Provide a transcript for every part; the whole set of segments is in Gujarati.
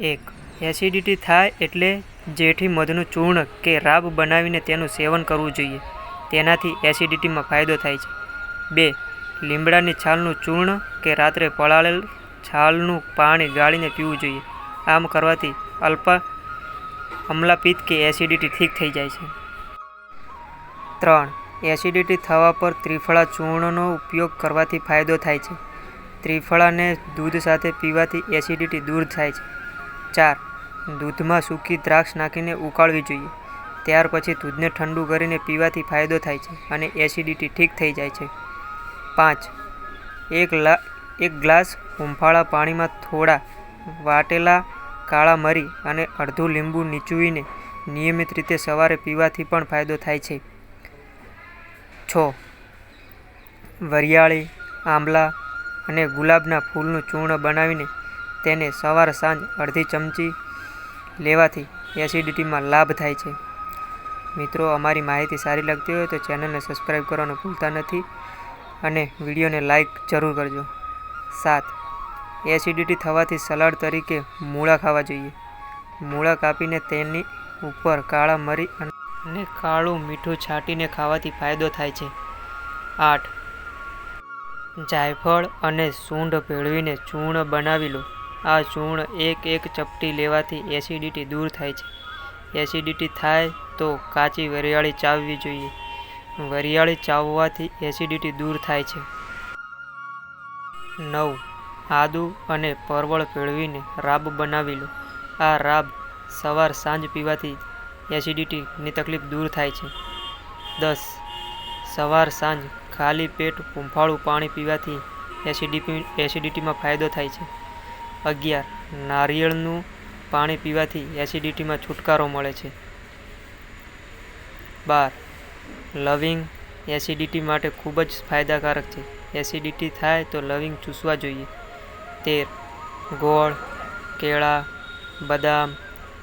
એક. એસિડિટી થાય એટલે જેઠી મધનું ચૂર્ણ કે રાબ બનાવીને તેનું સેવન કરવું જોઈએ. તેનાથી એસિડિટીમાં ફાયદો થાય છે. બે. લીમડાની છાલનું ચૂર્ણ કે રાત્રે પલાળેલ છાલનું પાણી ગાળીને પીવું જોઈએ. આમ કરવાથી અલ્પા અમ્લાપિત્ત કે એસિડિટી ઠીક થઈ જાય છે. ત્રણ. એસિડિટી થવા પર ત્રિફળા ચૂર્ણનો ઉપયોગ કરવાથી ફાયદો થાય છે. ત્રિફળાને દૂધ સાથે પીવાથી એસિડિટી દૂર થાય છે. ચાર. દૂધમાં સૂકી દ્રાક્ષ નાખીને ઉકાળવી જોઈએ. ત્યાર પછી દૂધને ઠંડુ કરીને પીવાથી ફાયદો થાય છે અને એસિડિટી ઠીક થઈ જાય છે. પાંચ. એક લા, એક ગ્લાસ હુંફાળા પાણીમાં થોડા વાટેલા કાળા મરી અને અડધું લીંબુ નીચુવીને નિયમિત રીતે સવારે પીવાથી પણ ફાયદો થાય છે. છ. વરિયાળી, આંબલા અને ગુલાબના ફૂલનું ચૂર્ણ બનાવીને તેને સવાર સાંજ અડધી ચમચી લેવાથી એસિડિટીમાં લાભ થાય છે. મિત્રો, અમારી માહિતી સારી લાગતી હોય તો ચેનલને સબસ્ક્રાઈબ કરવાનું ભૂલતા નથી અને વિડીયોને લાઈક જરૂર કરજો. સાત, એસિડિટી થવાથી સલાડ તરીકે મૂળા ખાવા જોઈએ. મૂળા કાપીને તેની ઉપર કાળા મરી અને કાળું મીઠું છાંટીને ખાવાથી ફાયદો થાય છે. આઠ, જાયફળ અને સૂંઢ ભેળવીને ચૂર્ણ બનાવી લો. આ ચૂર્ણ એક એક ચપટી લેવાથી એસિડિટી દૂર થાય છે. એસિડિટી થાય તો કાચી વરિયાળી ચાવવી જોઈએ. વરિયાળી ચાવવાથી એસિડિટી દૂર થાય છે. નવ. આદુ અને પરવળ ભેળવીને રાબ બનાવી લો. આ રાબ સવાર સાંજ પીવાથી એસિડિટીની તકલીફ દૂર થાય છે. દસ. સવાર સાંજ ખાલી પેટ હૂંફાળું પાણી પીવાથી એસિડિટી એસિડિટીમાં ફાયદો થાય છે. અગિયાર. નારિયેળનું પાણી પીવાથી એસિડિટીમાં છુટકારો મળે છે. બાર. લવિંગ એસિડિટી માટે ખૂબ જ ફાયદાકારક છે. એસિડિટી થાય તો લવિંગ ચૂસવા જોઈએ. તેર. ગોળ, કેળા, બદામ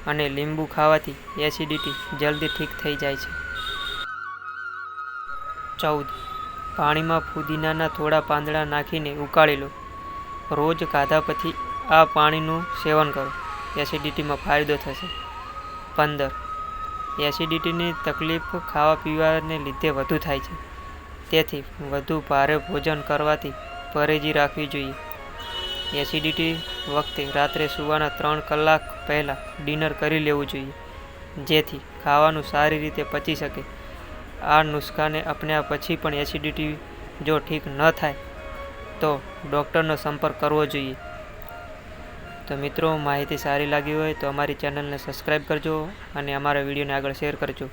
અને લીંબુ ખાવાથી એસિડિટી જલ્દી ઠીક થઈ જાય છે. ચૌદ. પાણીમાં ફુદીનાના થોડા પાંદડા નાખીને ઉકાળી લો. રોજ ખાધા પછી આ પાણીનું સેવન કરો. એસિડિટીમાં ફાયદો થશે. પંદર. એસિડિટીની તકલીફ ખાવા પીવાને લીધે વધુ થાય છે. તેથી વધુ ભારે ભોજન કરવાથી પરેજી રાખવી જોઈએ. એસિડિટી વખતે રાત્રે સૂવાના ત્રણ કલાક પહેલાં ડિનર કરી લેવું જોઈએ, જેથી ખાવાનું સારી રીતે પચી શકે. આ નુસ્ખાને અપનાવ્યા પછી પણ એસિડિટી જો ઠીક ન થાય, તો ડૉક્ટરનો સંપર્ક કરવો જોઈએ. તો મિત્રો, માહિતી સારી લાગી હોય તો અમારી ચેનલને સબસ્ક્રાઈબ કરજો અને અમારા વિડીયોને આગળ શેર કરજો.